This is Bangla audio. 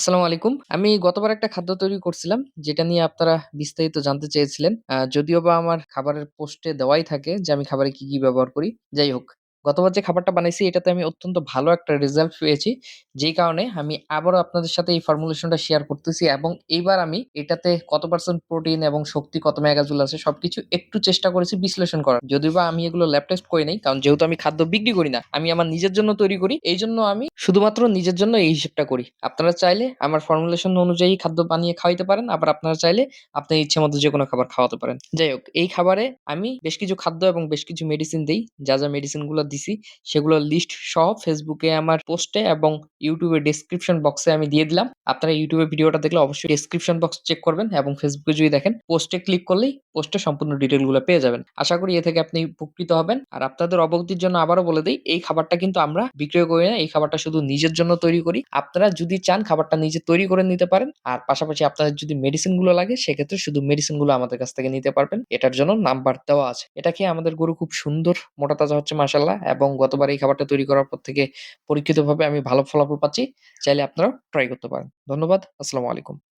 আসসালামু আলাইকুম। আমি গতবার একটা খাদ্য তৈরি করছিলাম, যেটা নিয়ে আপনারা বিস্তারিত জানতে চেয়েছিলেন। যদিও বা আমার খাবারের পোস্টে দেওয়াই থাকে যে আমি খাবারে কি, কি ব্যবহার করি। যাই হোক, গতবার যে খাবারটা বানাইছি এটাতে আমি অত্যন্ত ভালো একটা রেজাল্ট পেয়েছি। যেই কারণে আমি আবারও আপনাদের সাথে এই ফর্মুলেশনটা শেয়ার করতেছি এবং এইবার আমি এটাতে কত পার্সেন্ট প্রোটিন এবং শক্তি কত মেগাজুল আছে সবকিছু একটু চেষ্টা করেছি বিশ্লেষণ করার। যদিও বা আমি এগুলো ল্যাব টেস্ট করি নাই। কারণ যেহেতু আমি খাদ্য বিক্রি করি না, আমি আমার নিজের জন্য তৈরি করি। এই জন্য আমি শুধুমাত্র নিজের জন্য এই হিসেবটা করি। আপনারা চাইলে আমার ফর্মুলেশন অনুযায়ী খাদ্য বানিয়ে খাওয়াইতে পারেন। আবার আপনারা চাইলে আপনার ইচ্ছামত যেকোনো খাবার খাওয়াতে পারেন। যাই হোক, এই খাবারে আমি বেশ কিছু খাদ্য এবং বেশ কিছু মেডিসিন দিই যা, যা মেডিসিনগুলা দিছি সেগুলোর লিস্ট সহ ফেসবুকে আমার পোস্টে এবং ইউটিউবে ডেসক্রিপশন বক্সে আমি দিয়ে দিলাম। আপনারা ইউটিউবে ভিডিওটা দেখলে অবশ্যই ডেসক্রিপশন বক্স চেক করবেন এবং ফেসবুকে যদি দেখেন পোস্টে ক্লিক করলেই পোস্টে সম্পূর্ণ ডিটেইলগুলো পেয়ে যাবেন। আশা করি এ থেকে আপনি উপকৃত হবেন। আর আপনাদের অবগতির জন্য আবারও বলে দেই, এই খাবারটা কিন্তু আমরা বিক্রয় করি না। এই খাবারটা শুধু নিজের জন্য তৈরি করি। আপনারা যদি চান খাবারটা নিজে তৈরি করে নিতে পারেন। আর পাশাপাশি আপনাদের যদি মেডিসিনগুলো লাগে সেক্ষেত্রে শুধু মেডিসিনগুলো আমাদের কাছ থেকে নিতে পারবেন। এটার জন্য নাম্বার দেওয়া আছে। এটা খেয়ে আমাদের গরু খুব সুন্দর মোটা তাজা হচ্ছে মাশাআল্লাহ এবং গতবার এই খাবারটা তৈরি করার পর থেকে পরীক্ষিতভাবে আমি ভালো ফলাফল পাচ্ছি। চাইলে আপনারা ট্রাই করতে পারেন। ধন্যবাদ। আসসালামু আলাইকুম।